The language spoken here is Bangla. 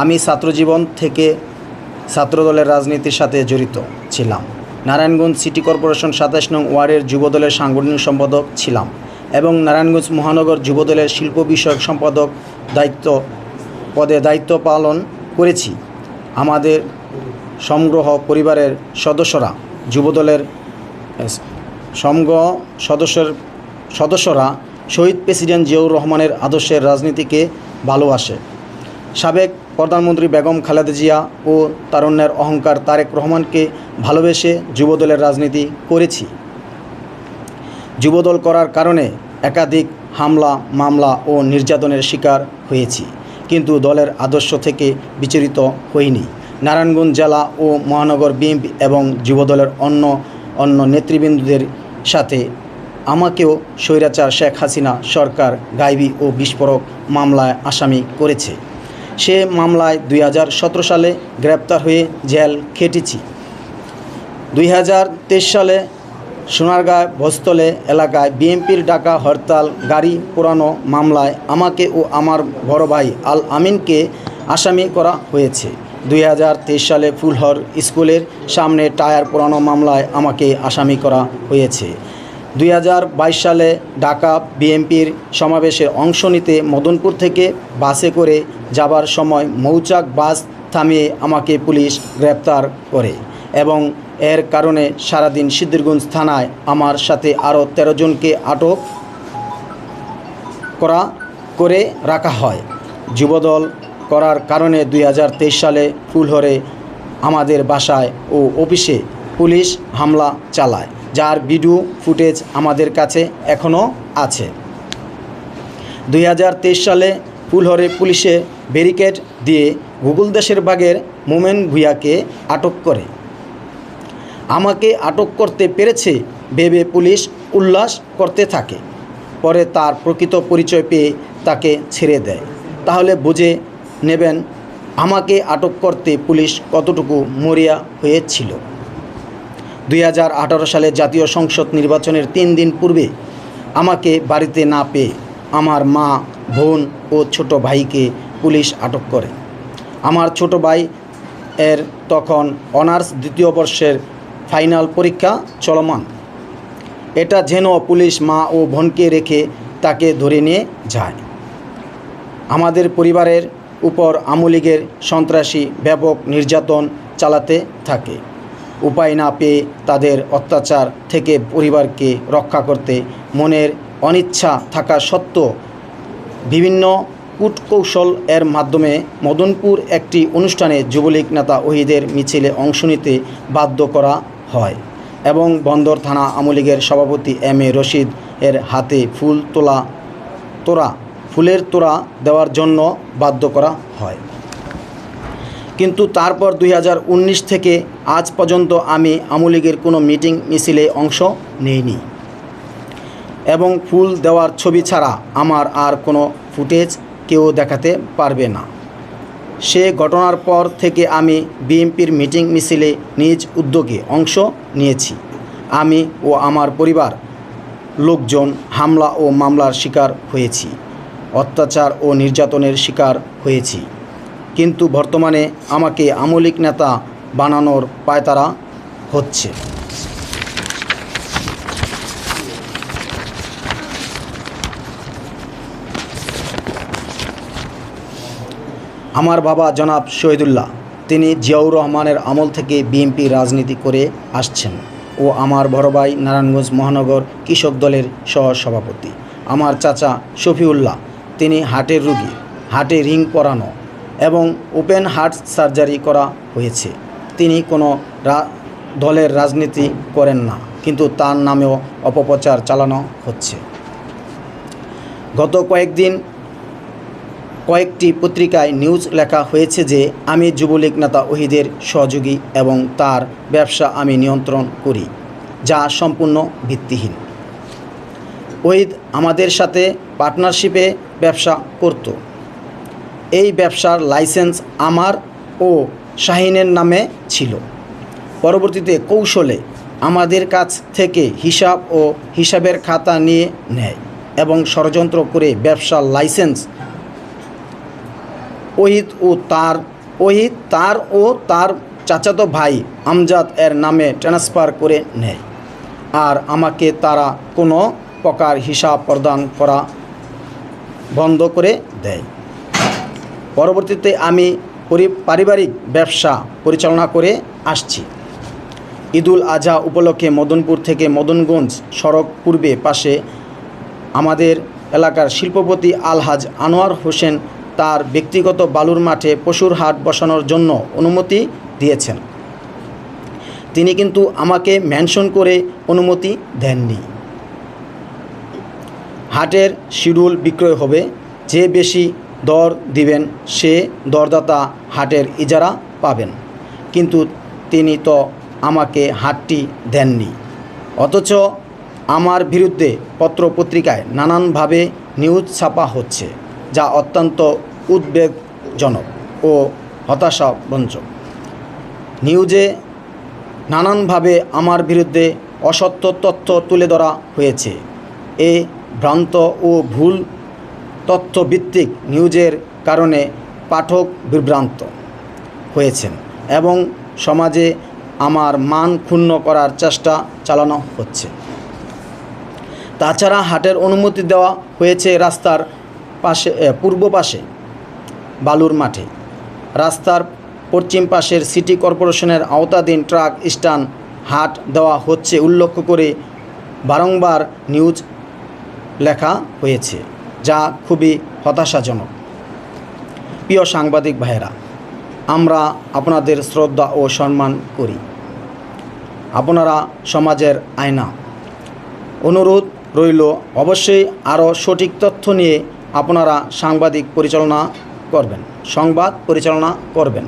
আমি ছাত্রজীবন থেকে ছাত্রদলের রাজনীতির সাথে জড়িত ছিলাম। নারায়ণগঞ্জ সিটি কর্পোরেশন সাতাশ নং ওয়ার্ডের যুবদলের সাংগঠনিক সম্পাদক ছিলাম এবং নারায়ণগঞ্জ মহানগর যুবদলের শিল্প বিষয়ক সম্পাদক দায়িত্ব পদে দায়িত্ব পালন করেছি। আমাদের সংগ্রহ পরিবারের সদস্যরা যুবদলের সংগ্রহ সদস্যের, সদস্যরা শহীদ প্রেসিডেন্ট জিয়াউর রহমানের আদর্শের রাজনীতিকে ভালোবাসে। সাবেক প্রধানমন্ত্রী বেগম খালেদা জিয়া ও তারুণ্যের অহংকার তারেক রহমানকে ভালোবেসে যুবদলের রাজনীতি করেছি। যুবদল করার কারণে একাধিক হামলা, মামলা ও নির্যাতনের শিকার হয়েছি, কিন্তু দলের আদর্শ থেকে বিচলিত হইনি। নারায়ণগঞ্জ জেলা ও মহানগর বিএনপি এবং যুবদলের অন্য অন্য নেতৃবৃন্দদের সাথে আমাকেও স্বৈরাচার শেখ হাসিনা সরকার গাইবি ও বিস্ফোরক মামলায় আসামি করেছে। সে মামলায় দুই হাজার সতেরো সালে গ্রেপ্তার হয়ে জেল খেটেছি। দুই হাজার তেইশ সালে সোনারগাঁ বস্তলে এলাকায় বিএনপির ডাকা হরতাল গাড়ি পোড়ানো মামলায় আমাকে ও আমার বড় ভাই আল আমিনকে আসামি করা হয়েছে। দুই হাজার তেইশ সালে ফুলহর স্কুলের সামনে টায়ার পোড়ানো মামলায় আমাকে আসামি করা হয়েছে। দুই হাজার বাইশ সালে ঢাকা বিএনপির সমাবেশে অংশ নিতে মদনপুর থেকে বাসে করে যাবার সময় মৌচাক বাস থামিয়ে আমাকে পুলিশ গ্রেপ্তার করে এবং এর কারণে সারাদিন সিদ্ধিরগঞ্জ থানায় আমার সাথে আরও তেরো জনকে আটক করা, করে রাখা হয়। যুবদল করার কারণে দুই হাজার তেইশ সালে ফুলহরে আমাদের বাসায় ও অফিসে পুলিশ হামলা চালায়। যার ভিডিও ফুটেজ আমাদের কাছে এখনও আছে। দু হাজার তেইশ সালে ফুলহরে পুলিশে ব্যারিকেড দিয়ে গুগল দেশের বাগের মোমেন ভুইয়াকে আটক করে। আমাকে আটক করতে পেরেছে ভেবে পুলিশ উল্লাস করতে থাকে। পরে তার প্রকৃত পরিচয় পেয়ে তাকে ছেড়ে দেয়। তাহলে বুঝে নেবেন, আমাকে আটক করতে পুলিশ কতটুকু মরিয়া হয়েছিল। দুই হাজার আঠারো সালে জাতীয় সংসদ নির্বাচনের তিন দিন পূর্বে আমাকে বাড়িতে না পেয়ে আমার মা, বোন ও ছোট ভাইকে পুলিশ আটক করে। আমার ছোট ভাই এর তখন অনার্স দ্বিতীয় বর্ষের ফাইনাল পরীক্ষা চলমান। এটা যেন পুলিশ মা ও বোনকে রেখে তাকে ধরে নিয়ে যায়। আমাদের পরিবারের উপর আমলীগের সন্ত্রাসী ব্যাপক নির্যাতন চালাতে থাকে। উপায় না পেয়ে তাদের অত্যাচার থেকে পরিবারকে রক্ষা করতে মনের অনিচ্ছা থাকা সত্ত্বেও বিভিন্ন কূটকৌশল এর মাধ্যমে মদনপুর একটি অনুষ্ঠানে যুবলীগ নেতা ওহিদের মিছিলে অংশ নিতে বাধ্য করা হয় এবং বন্দর থানা আমলীগের সভাপতি এম এ রশিদ এর হাতে ফুল তোলা, তোরা, ফুলের তোড়া দেওয়ার জন্য বাধ্য করা হয়। কিন্তু তারপর দুই হাজার উনিশ থেকে আজ পর্যন্ত আমি আমলীগের কোনো মিটিং মিছিলে অংশ নেইনি। এবং ফুল দেওয়ার ছবি ছাড়া আমার আর কোনো ফুটেজ কেউ দেখাতে পারবে না। সে ঘটনার পর থেকে আমি বিএনপির মিটিং মিছিলে নিজ উদ্যোগে অংশ নিয়েছি। আমি ও আমার পরিবার লোকজন হামলা ও মামলার শিকার হয়েছি, অত্যাচার ও নির্যাতনের শিকার হয়েছি। কিন্তু বর্তমানে আমাকে আমলিক নেতা বানানোর পায়তারা হচ্ছে। আমার বাবা জনাব শহীদুল্লাহ, তিনি জিয়াউর রহমানের আমল থেকে বিএনপি রাজনীতি করে আসছেন ও আমার বড় ভাই নারায়ণগঞ্জ মহানগর কৃষক দলের সহ সভাপতি আমার চাচা শফিউল্লাহ, তিনি হার্টের রুগী, হার্টে রিং পরানো এবং ওপেন হার্ট সার্জারি করা হয়েছে। তিনি কোনো দলের রাজনীতি করেন না। কিন্তু তার নামেও অপপ্রচার চালানো হচ্ছে। গত কয়েকদিন কয়েকটি পত্রিকায় নিউজ লেখা হয়েছে যে, আমি যুবলীগ নেতা ওহিদের সহযোগী এবং তার ব্যবসা আমি নিয়ন্ত্রণ করি, যা সম্পূর্ণ ভিত্তিহীন। ওহিদ আমাদের সাথে পার্টনারশিপে ব্যবসা করত। এই ব্যবসার লাইসেন্স আমার ও শাহিনের নামে ছিল। পরবর্তীতে কৌশলে আমাদের কাছ থেকে হিসাব ও হিসাবের খাতা নিয়ে নেয় এবং ষড়যন্ত্র করে ব্যবসার লাইসেন্স ওহিত ও তার ওহিত তার ও তার চাচাতো ভাই আমজাদ এর নামে ট্রান্সফার করে নেয়। আর আমাকে তারা কোনো প্রকার হিসাব প্রদান করা বন্ধ করে দেয়। পরবর্তীতে আমি পারিবারিক ব্যবসা পরিচালনা করে আসছি। ঈদুল আজহা উপলক্ষে মদনপুর থেকে মদনগঞ্জ সড়ক পূর্বে পাশে আমাদের এলাকার শিল্পপতি আলহাজ আনোয়ার হোসেন তার ব্যক্তিগত বালুর মাঠে পশুর হাট বসানোর জন্য অনুমতি দিয়েছেন। তিনি কিন্তু আমাকে মেনশন করে অনুমতি দেননি। হাটের শিডিউল বিক্রয় হবে, যে বেশি দর দিবেন, সে দরদাতা হাটের ইজারা পাবেন। কিন্তু তিনি তো আমাকে হাটটি দেননি। অথচ আমার বিরুদ্ধে পত্রপত্রিকায় নানানভাবে নিউজ ছাপা হচ্ছে, যা অত্যন্ত উদ্বেগজনক ও হতাশাব্যঞ্জক নিউজে নানানভাবে আমার বিরুদ্ধে অসত্য তথ্য তুলে ধরা হয়েছে। এ ভ্রান্ত ও ভুল তথ্যভিত্তিক নিউজের কারণে পাঠক বিভ্রান্ত হয়েছেন এবং সমাজে আমার মান ক্ষুণ্ণ করার চেষ্টা চালানো হচ্ছে। তাছাড়া হাটের অনুমতি দেওয়া হয়েছে রাস্তার পাশে পূর্ব পাশে, বালুর মাঠে। রাস্তার পশ্চিম পাশের সিটি কর্পোরেশনের আওতাধীন ট্রাক স্ট্যান্ড হাট দেওয়া হচ্ছে উল্লেখ করে বারংবার নিউজ লেখা হয়েছে। যা খুবই হতাশাজনক। প্রিয় সাংবাদিক ভাইয়েরা, আমরা আপনাদের শ্রদ্ধা ও সম্মান করি। আপনারা সমাজের আয়না। অনুরোধ রইল, অবশ্যই আরও সঠিক তথ্য নিয়ে আপনারা সাংবাদিক পরিচালনা করবেন, সংবাদ পরিচালনা করবেন।